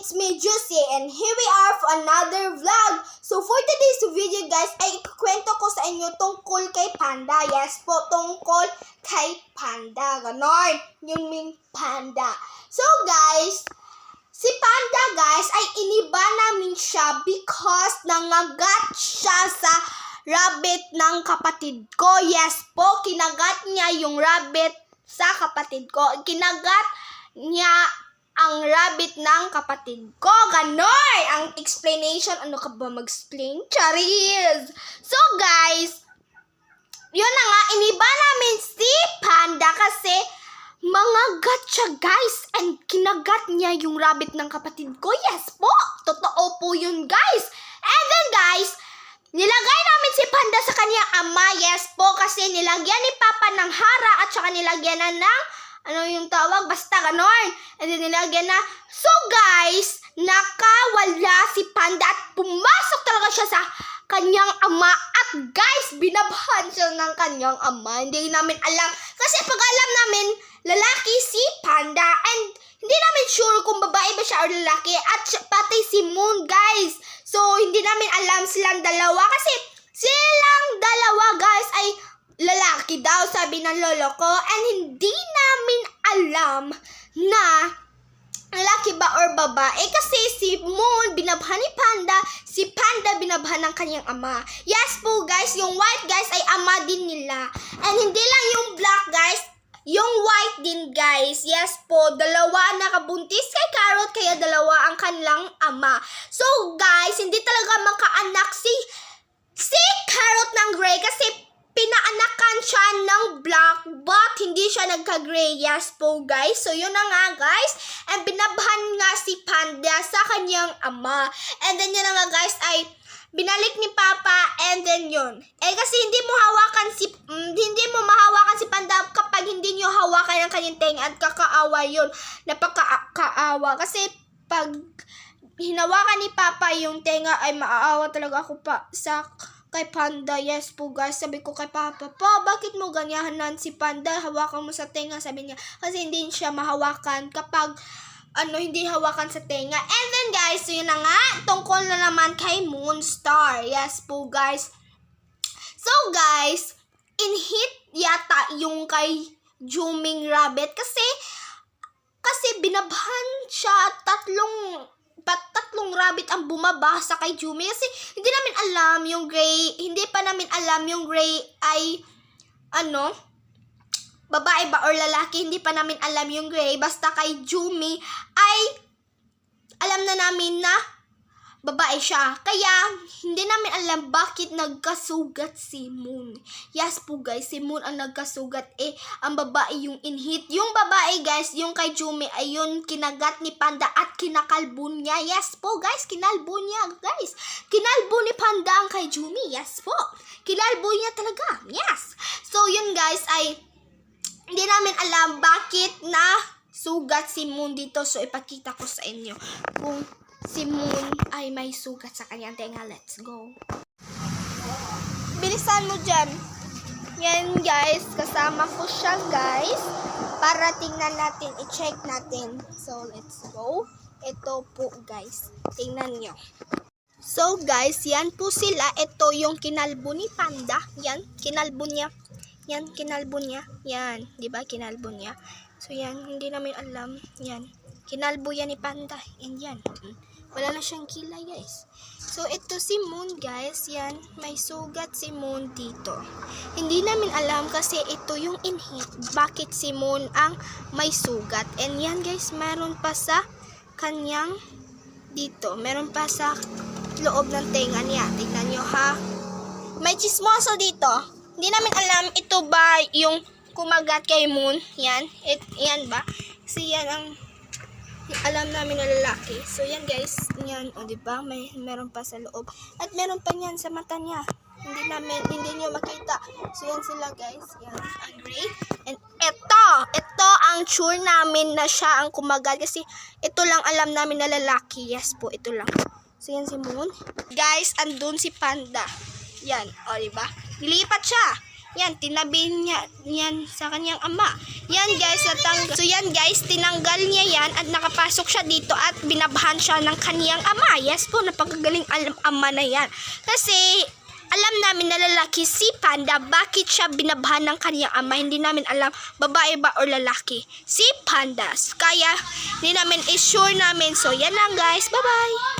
it's me Juicy and here we are for another vlog. So for today's video guys ay ikukwento ko sa inyo tungkol kay Panda. Yes po, tungkol kay Panda. Ganon. Yung mean Panda. So guys, si Panda guys ay iniba namin siya because nangagat siya sa rabbit ng kapatid ko. Yes po, kinagat niya yung rabbit sa kapatid ko. Kinagat niya ang rabbit ng kapatid ko. Ganoy! Ang explanation, ano ka ba mag-explain? Charis! So guys, yun na nga, iniba namin si Panda kasi mga gat guys and kinagat niya yung rabbit ng kapatid ko. Yes po! Totoo po yun guys! And then guys, nilagay namin si Panda sa kanyang ama. Yes po kasi nilagyan ni Papa ng hara at saka nilagyan na ng ano yung tawag? Basta ganon. And then nilagyan na. So guys, nakawala si Panda at pumasok talaga siya sa kanyang ama. At guys, binabhan siya ng kanyang ama. Hindi namin alam. Kasi pag alam namin, lalaki si Panda. And hindi namin sure kung babae ba siya or lalaki. At pati si Moon, guys. So, hindi namin alam silang dalawa. Kasi silang dalawa, guys, ay lalaki daw, sabi ng lolo ko. And hindi namin alam na lalaki ba or babae kasi si Moon binabhan ni Panda, si Panda binabhan ng kanyang ama. Yes po guys, yung white guys ay ama din nila. And hindi lang yung black guys, yung white din guys. Yes po, dalawa nakabuntis kay Carrot kaya dalawa ang kanilang ama. So guys, hindi talaga makaanak si Carrot ng gray kasi pinaanakan siya ng black but hindi siya nagka-gray. Yes po guys. So yun na nga guys. And binabhan nga si Panda sa kanyang ama. And then yun na nga guys ay binalik ni Papa and then yun. Eh kasi hindi mo hawakan si mm, hindi mo mahawakan si Panda kapag hindi niyo hawakan ang kanyang tenga at kakaawa yun. Napakaawa kasi pag hinawakan ni Papa yung tenga ay maaawa talaga ako pa sa kay Panda. Yes po guys, sabi ko kay Papa, pa bakit mo ganyahanan si Panda? Hawakan mo sa tenga, sabi niya. Kasi hindi siya mahawakan kapag ano, hindi hawakan sa tenga. And then guys, yun na nga, tungkol na naman kay Moonstar. Yes po guys. So guys, in hit yata yung kay Juming Rabbit kasi kasi binabhan siya tatlong pat tatlong rabbit ang bumaba sa kay Jumi? Kasi hindi namin alam yung gray hindi pa namin alam yung gray ay ano babae ba or lalaki. Hindi pa namin alam yung gray. Basta kay Jumi ay alam na namin na babae siya. Kaya, hindi namin alam bakit nagkasugat si Moon. Yes po guys, si Moon ang nagkasugat. Eh, ang babae yung inhit. Yung babae guys, yung kay Jumi, ay yun kinagat ni Panda at kinakalbo niya. Yes po guys, kinalbo niya guys. Kinalbo ni Panda ang kay Jumi. Yes po. Kinalbo niya talaga. Yes. So, yun guys ay hindi namin alam bakit na sugat si Moon dito. So, ipakita ko sa inyo kung si Moon ay may sugat sa kanyang tenga. Let's go. Bilisan mo dyan. Yan guys, kasama ko siya guys. Para tingnan natin, i-check natin. So, let's go. Ito po guys. Tingnan nyo. So guys, yan po sila. Ito yung kinalbo ni Panda. Yan, kinalbo niya. Yan, kinalbo niya. Yan, di ba kinalbo niya? So yan, hindi namin alam. Yan, kinalbo yan ni Panda. Yan, yan. Wala na siyang kilay guys. So ito si Moon guys. Yan, may sugat si Moon dito. Hindi namin alam kasi ito yung inhit. Bakit si Moon ang may sugat. And yan guys, meron pa sa kanyang dito. Meron pa sa loob ng tenga niya. Tingnan nyo ha. May chismoso dito. Hindi namin alam ito ba yung kumagat kay Moon. Yan. It, yan ba? Kasi yan ang alam namin na lalaki. So yan guys, yan o di ba? May meron pa sa loob. At meron pa niyan sa mata niya. Hindi namin hindi niyo makita. So yan sila guys. Yan, gray. And ito, ito ang sure namin na siya ang kumagat kasi ito lang alam namin na lalaki. Yes po, ito lang. So yan si Moon. Guys, andun si Panda. Yan, o di ba? Nilipat siya. Yan, tinabi niya yan sa kanyang ama. Yan guys, natanggal. So yan guys, tinanggal niya yan at nakapasok siya dito at binabahan siya ng kanyang ama. Yes po, napakagaling alam ama na yan. Kasi alam namin na lalaki si Panda, bakit siya binabahan ng kanyang ama? Hindi namin alam babae ba o lalaki. Si Panda. Kaya hindi namin is namin. So yan lang guys. Bye-bye.